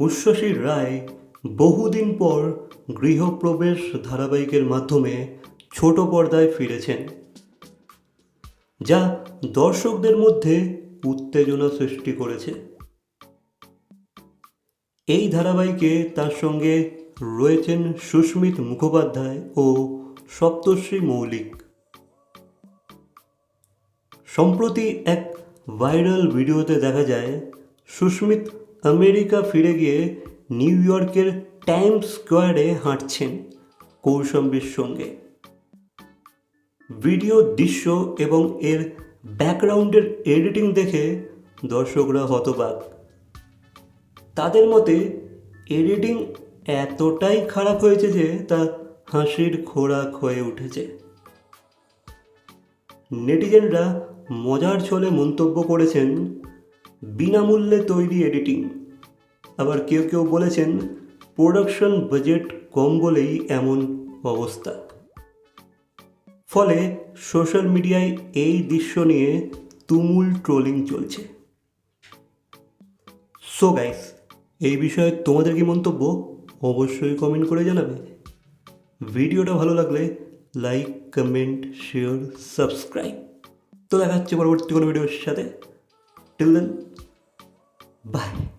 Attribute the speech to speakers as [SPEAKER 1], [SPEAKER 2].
[SPEAKER 1] উচ্ছ্বাসী রায় বহুদিন পর গৃহপ্রবেশ ধারাবাহিকের মাধ্যমে ছোট পর্দায় ফিরেছেন, যা দর্শকদের মধ্যে উত্তেজনা সৃষ্টি করেছে। এই ধারাবাহিকে তার সঙ্গে রয়েছেন সুস্মিত মুখোপাধ্যায় ও সপ্তর্ষি মৌলিক। সম্প্রতি এক ভাইরাল ভিডিওতে দেখা যায়, সুস্মিত আমেরিকা ফিরে গিয়ে নিউ ইয়র্কের টাইমস স্কোয়ারে হাঁটছেন কৌশম্বীর সঙ্গে। ভিডিও দৃশ্য এবং এর ব্যাকগ্রাউন্ডের এডিটিং দেখে দর্শকরা হতবাক। তাদের মতে, এডিটিং এতটাই খারাপ হয়েছে যে তা হাসির খোরাক হয়ে উঠেছে। নেটিজেনরা মজার ছলে মন্তব্য করেছেন বিনামূল্যে তৈরি এডিটিং আবার কেউ কেউ বলেছেন প্রোডাকশন বাজেট কম বলেই এমন অবস্থা। ফলে সোশ্যাল মিডিয়ায় এই দৃশ্য নিয়ে তুমুল ট্রোলিং চলছে। সো গাইস এই বিষয়ে তোমাদের কি মন্তব্য? অবশ্যই কমেন্ট করে জানাবে। ভিডিওটা ভালো লাগলে লাইক কমেন্ট শেয়ার সাবস্ক্রাইব তো দেখা হচ্ছে পরবর্তী কোনো ভিডিওর সাথে। Till then, bye.